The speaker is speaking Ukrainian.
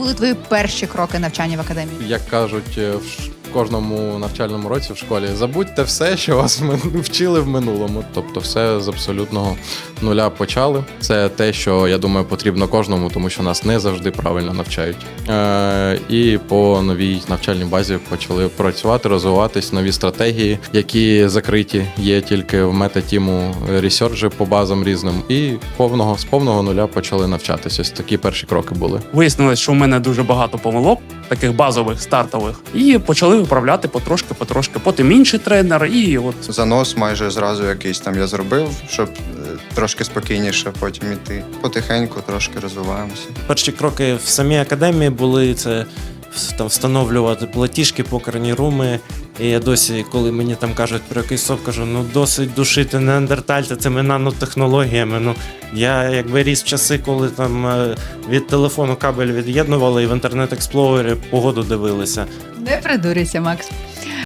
були твої перші кроки навчання в академії? Як кажуть е, кожному навчальному році в школі, забудьте все, що вас вчили в минулому. Тобто, все з абсолютного нуля почали. Це те, що я думаю, потрібно кожному, тому що нас не завжди правильно навчають. Е, і по новій навчальній базі почали працювати, розвиватись нові стратегії, які закриті є тільки в мета-тіму ресерджі по базам різним. І повного з повного нуля почали навчатися. Ось такі перші кроки були. Вияснилось, що у мене дуже багато помилок, таких базових, стартових, і почали виправляти потрошки, потрошки. Потім інший тренер, і от Занос майже зразу якийсь там я зробив, щоб е, трошки спокійніше потім іти. Потихеньку трошки розвиваємося. Перші кроки в самій академії були це там встановлювати платіжки, покерні руми. І я досі, коли мені там кажуть про якийсь соп, кажу, ну досить душити неандертальця цими нанотехнологіями. Ну я якби ріс в часи, коли там е, від телефону кабель від'єднували і в інтернет експлорері погоду дивилися. Не придурюйся, Макс.